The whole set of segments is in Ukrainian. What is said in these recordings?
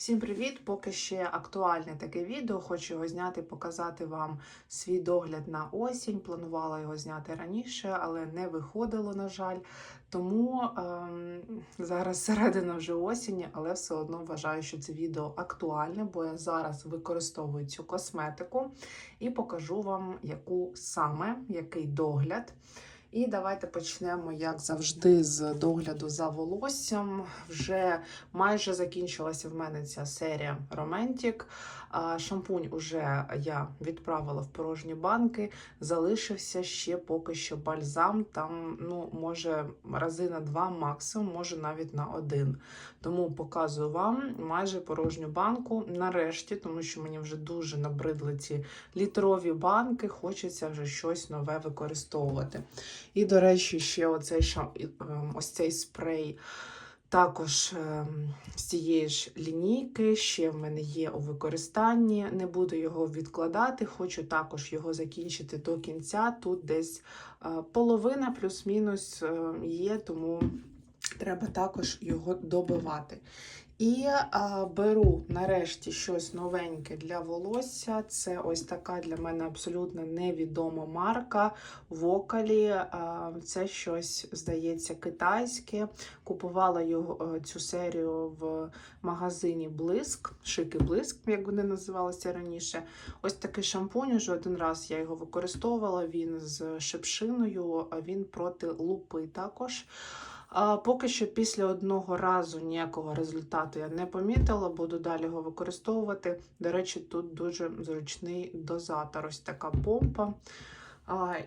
Всім привіт! Поки ще актуальне таке відео. Хочу його зняти, показати вам свій догляд на осінь. Планувала його зняти раніше, але не виходило, на жаль. Тому ем, зараз середина вже осені, але все одно вважаю, що це відео актуальне, бо я зараз використовую цю косметику і покажу вам, яку саме, який догляд. І давайте почнемо, як завжди, з догляду за волоссям. Вже майже закінчилася в мене ця серія Romantic. Шампунь уже я відправила в порожні банки. Залишився ще поки що бальзам. Там, ну, може, рази на два максимум, може навіть на один. Тому показую вам майже порожню банку. Нарешті, тому що мені вже дуже набридли ці літрові банки. Хочеться вже щось нове використовувати. І, до речі, ще оцей ем, ось цей спрей. Також ем, з цієї ж лінійки ще в мене є у використанні. Не буду його відкладати, хочу також його закінчити до кінця. Тут десь е, половина плюс-мінус е, є, тому треба також його добивати. І а, беру нарешті щось новеньке для волосся. Це ось така для мене абсолютно невідома марка Вокалі. А, це щось, здається, китайське. Купувала його е, цю серію в магазині Блиск, шики Блиск, як вони називалися раніше. Ось такий шампунь. Уже один раз я його використовувала. Він з шипшиною, а він проти лупи також. Поки що після одного разу ніякого результату я не помітила, буду далі його використовувати. До речі, тут дуже зручний дозатор, ось така помпа.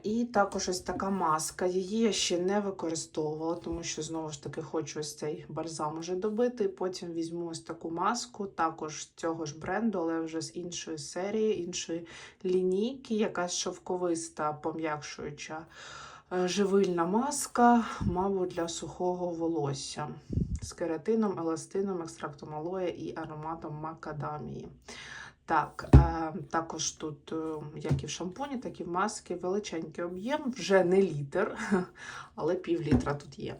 І також ось така маска. Її я ще не використовувала, тому що знову ж таки хочу ось цей бальзам уже добити. Потім візьму ось таку маску, також цього ж бренду, але вже з іншої серії, іншої лінійки, якась шовковиста, пом'якшуюча. Е, Живильна маска, мабуть, для сухого волосся з кератином, еластином, екстрактом алоя і ароматом макадамії. Так, е, також тут, е, як і в шампуні, так і в маски, величенький об'єм, вже не літр, але пів літра тут є.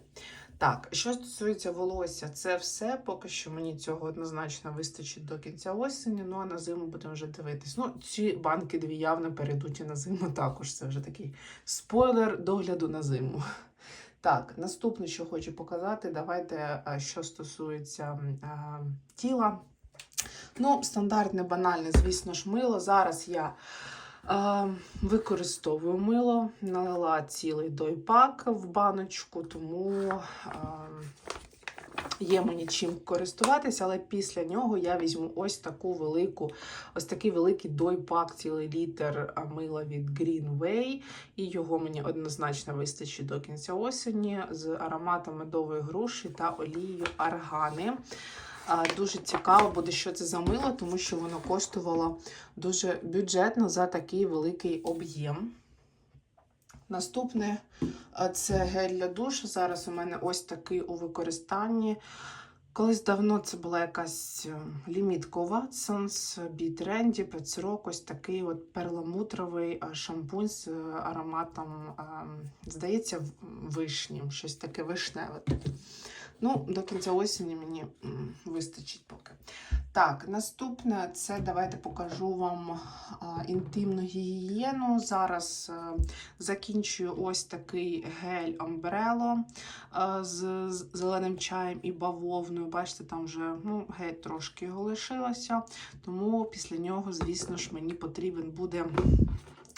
Так, що стосується волосся, це все. Поки що мені цього однозначно вистачить до кінця осені, ну а на зиму будемо вже дивитись. Ну, ці банки дві явно перейдуть і на зиму також. Це вже такий спойлер догляду на зиму. Так, наступне, що хочу показати, давайте, що стосується а, тіла. Ну, стандартне, банальне, звісно ж, мило. Зараз я використовую мило, налила цілий дойпак в баночку, тому є мені чим користуватися, але після нього я візьму ось таку велику, ось такий великий дойпак, цілий літр мила від Greenway. І його мені однозначно вистачить до кінця осені з ароматом медової груші та олією аргани. Дуже цікаво буде, що це за мило, тому що воно коштувало дуже бюджетно за такий великий об'єм. Наступне це гель для душу. Зараз у мене ось такий у використанні. Колись давно це була якась е, лімітка Watsons, Beat Randy, Пецрок, ось такий от перламутровий шампунь з е, ароматом, здається, вишнім, щось таке вишневе. Ну, до кінця осені мені вистачить поки. Так, наступне це давайте покажу вам інтимну гігієну. Зараз е, закінчую ось такий гель Umbrello е, з, з зеленим чаєм і бавовною. Бачите, там вже ну, геть трошки його лишилося. Тому після нього, звісно ж, мені потрібен буде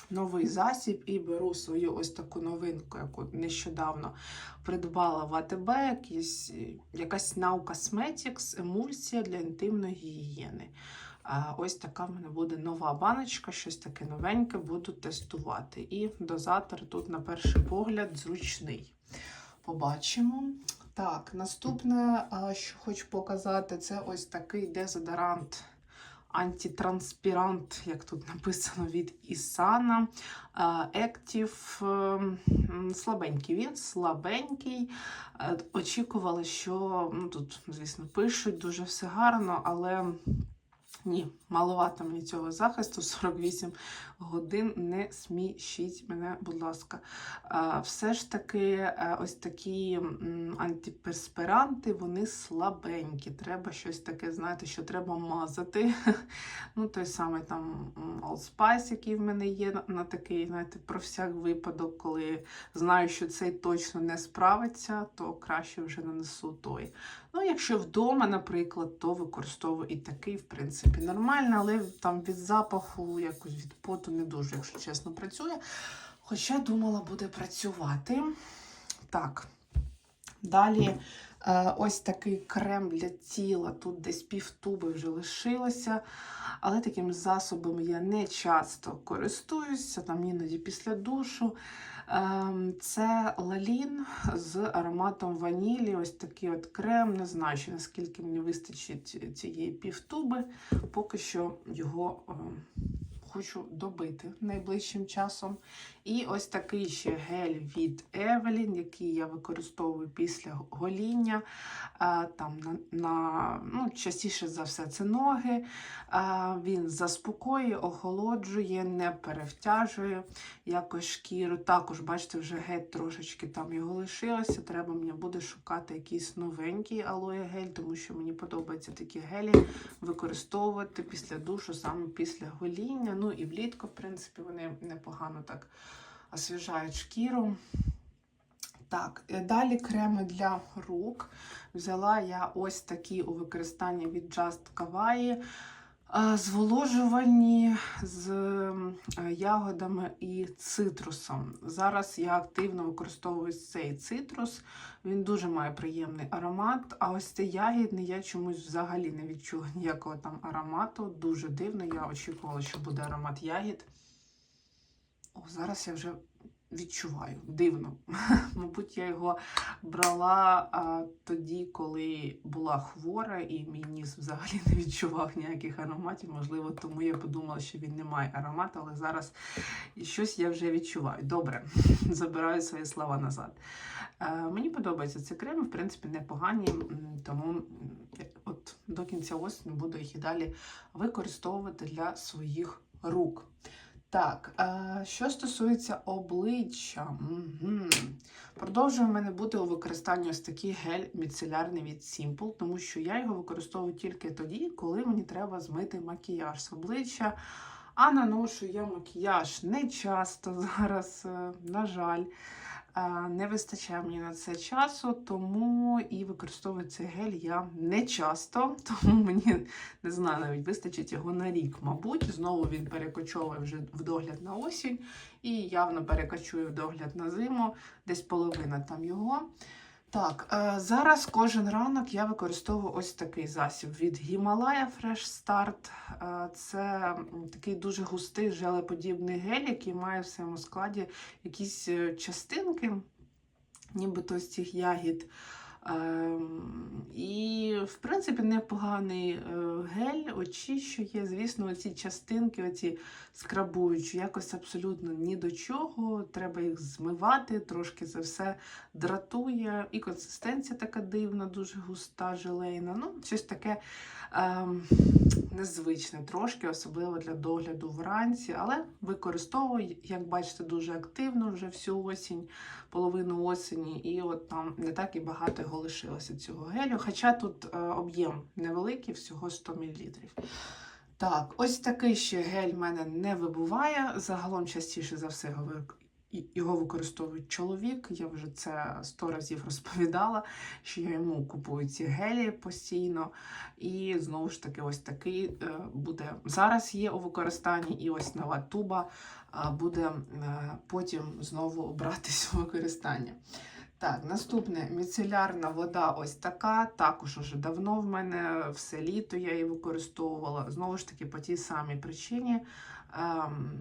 новий засіб і беру свою ось таку новинку, яку нещодавно придбала в АТБ, якісь, якась Now Cosmetics, емульсія для інтимної гігієни. А ось така в мене буде нова баночка, щось таке новеньке, буду тестувати. І дозатор тут, на перший погляд, зручний. Побачимо. Так, наступне, що хочу показати, це ось такий дезодорант антитранспірант, як тут написано від Ісана. Active ем, слабенький він, слабенький. Очікували, Очікувала, що ну, тут, звісно, пишуть дуже все гарно, але Ні, маловато мені цього захисту 48 годин. Не смішіть мене, будь ласка. Все ж таки, е, ось такі антиперспиранти, вони слабенькі. Треба щось таке, знаєте, що треба мазати. Ну, той самий там м, Allspice, який в мене є на такий, знаєте, про всяк випадок, коли знаю, що цей точно не справиться, то краще вже нанесу той. Ну, якщо вдома, наприклад, то використовую і такий, в принципі, нормально, але там від запаху, якось від поту не дуже, якщо чесно, працює. Хоча думала, буде працювати. Так. Далі е, ось такий крем для тіла. Тут десь півтуби вже лишилося. Але таким засобом я не часто користуюся, там іноді після душу. Ем, Це лалін з ароматом ванілі. Ось такий от крем. Не знаю, ще наскільки мені вистачить цієї півтуби. Поки що його ем, хочу добити найближчим часом. І ось такий ще гель від Evelyn, який я використовую після гоління. Там на, на ну, частіше за все це ноги. Він заспокоює, охолоджує, не перевтяжує якось шкіру. Також, бачите, вже геть трошечки там його лишилося. Треба мені буде шукати якийсь новенький алоє гель, тому що мені подобаються такі гелі використовувати після душу, саме після гоління. Ну і влітку, в принципі, вони непогано так освіжають шкіру. Так, е, далі креми для рук. Взяла я ось такі у використанні від Just Kawaii. Зволожувальні з е, ягодами і цитрусом. Зараз я активно використовую цей цитрус. Він дуже має приємний аромат. А ось цей ягідний я чомусь взагалі не відчула ніякого там аромату. Дуже дивно. Я очікувала, що буде аромат ягід. О, зараз я вже відчуваю. Дивно. Мабуть, я його брала а, тоді, коли була хвора, і мій ніс взагалі не відчував ніяких ароматів. Можливо, тому я подумала, що він не має аромату, але зараз щось я вже відчуваю. Добре, забираю свої слова назад. Е, мені подобається цей крем, в принципі, непогані, тому от до кінця осені буду їх і далі використовувати для своїх рук. Так, е, що стосується обличчя, угу. продовжує в мене бути у використанні ось такий гель міцелярний від Simple, тому що я його використовую тільки тоді, коли мені треба змити макіяж з обличчя. А наношу я макіяж не часто зараз, е, на жаль. Не вистачає мені на це часу, тому і використовую цей гель я не часто, тому мені не знаю, навіть вистачить його на рік, мабуть. Знову він перекочовує вже в догляд на осінь і явно перекочує в догляд на зиму, десь половина там його. Так, е, зараз кожен ранок я використовую ось такий засіб від Himalaya Fresh Start. Е, Це такий дуже густий желеподібний гель, який має в своєму складі якісь е, частинки, нібито з цих ягід. Ем, І, в принципі, непоганий е, гель, очищує, звісно, ці частинки, оці скрабуючі, якось абсолютно ні до чого. Треба їх змивати, трошки це все дратує. І консистенція така дивна, дуже густа, желейна. Ну, щось таке ем, незвичне трошки, особливо для догляду вранці, але використовую, як бачите, дуже активно вже всю осінь, половину осені, і от там не так і багато лишилося цього гелю. Хоча тут е, об'єм невеликий, всього 100 мл. Так, ось такий ще гель в мене не вибуває. Загалом частіше за все його вик- і- його використовує чоловік. Я вже це сто разів розповідала, що я йому купую ці гелі постійно. І знову ж таки, ось такий е, буде зараз є у використанні, і ось нова туба буде е, потім знову братись у використання. Так, наступне міцелярна вода ось така. Також уже давно в мене все літо я її використовувала. Знову ж таки, по тій самій причині. Ем,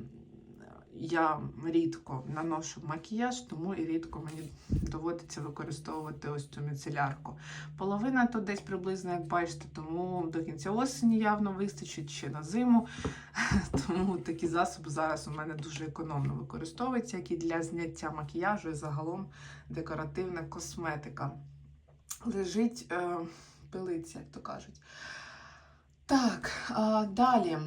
я рідко наношу макіяж, тому і рідко мені доводиться використовувати ось цю міцелярку. Половина то десь приблизно, як бачите, тому до кінця осені явно вистачить ще на зиму. Тому такі засоби зараз у мене дуже економно використовуються, як і для зняття макіяжу і загалом декоративна косметика. Лежить е, пилиця, як то кажуть. Так, а, далі.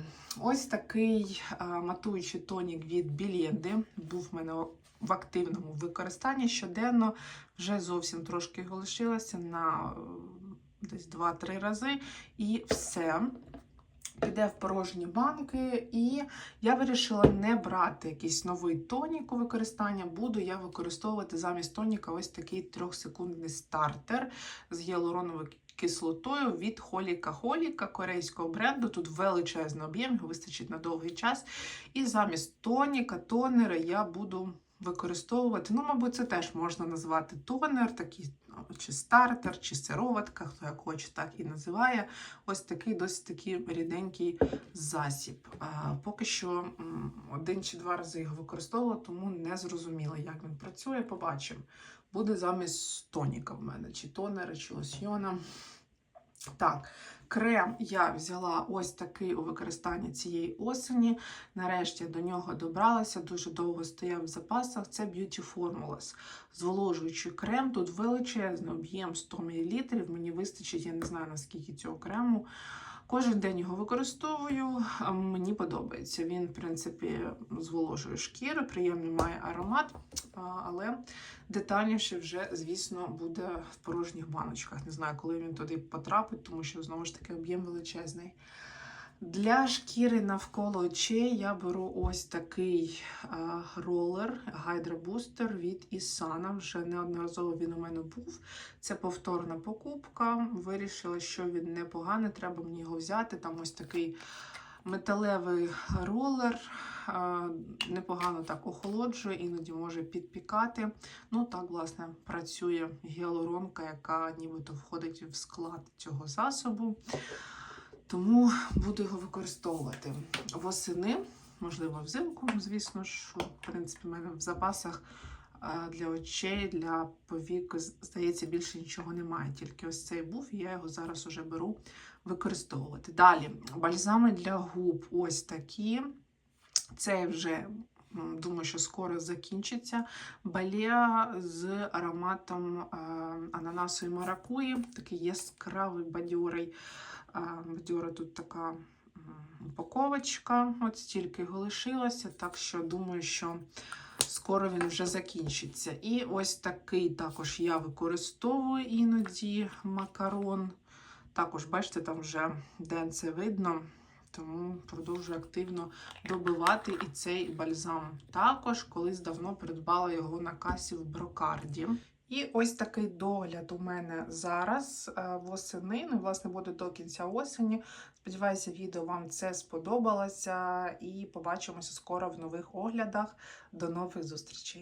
Ось такий а, матуючий тонік від Білєнди. Був в мене в активному використанні щоденно. Вже зовсім трошки його на е, десь 2-3 рази. І все. Піде в порожні банки, і я вирішила не брати якийсь новий тонік у використання. Буду я використовувати замість тоніка ось такий трьохсекундний стартер з гіалуроновою кислотою від Холіка Холіка корейського бренду. Тут величезний об'єм, його вистачить на довгий час. І замість тоніка, тонера я буду використовувати. Ну, мабуть, це теж можна назвати тонер, такий чи стартер, чи сироватка, хто як хоче, так і називає. Ось такий досить такий ріденький засіб. А, поки що один чи два рази його використовувала, тому не зрозуміла, як він працює. Побачимо. Буде замість тоніка в мене, чи тонера, чи лосьйона. Так, крем я взяла ось такий у використанні цієї осені. Нарешті до нього добралася, дуже довго стояв в запасах. Це Beauty Formulas. Зволожуючий крем. Тут величезний об'єм 100 мл. Мені вистачить, я не знаю наскільки цього крему. Кожен день його використовую, мені подобається. Він, в принципі, зволожує шкіру, приємний має аромат, але детальніше вже, звісно, буде в порожніх баночках. Не знаю, коли він туди потрапить, тому що знову ж таки об'єм величезний. Для шкіри навколо очей я беру ось такий ролер Booster від Isana. Вже неодноразово він у мене був. Це повторна покупка. Вирішила, що він непоганий, треба мені його взяти. Там ось такий металевий ролер. Непогано так охолоджує, іноді може підпікати. Ну так, власне, працює гіалуронка, яка нібито входить в склад цього засобу. Тому буду його використовувати восени, можливо, взимку, звісно ж, в принципі, в мене в запасах для очей, для повік, здається, більше нічого немає. Тільки ось цей був, і я його зараз уже беру використовувати. Далі, бальзами для губ ось такі. Це вже, думаю, що скоро закінчиться. Балеа з ароматом а, ананасу і маракуї, такий яскравий бадьорий. А, Бадьора тут така упаковочка, от стільки його лишилося, так що думаю, що скоро він вже закінчиться. І ось такий також я використовую іноді макарон. Також, бачите, там вже денце видно, тому продовжую активно добивати і цей бальзам. Також колись давно придбала його на касі в брокарді. І ось такий догляд у мене зараз е, восени. Ну, власне, буде до кінця осені. Сподіваюся, відео вам це сподобалося. І побачимося скоро в нових оглядах. До нових зустрічей!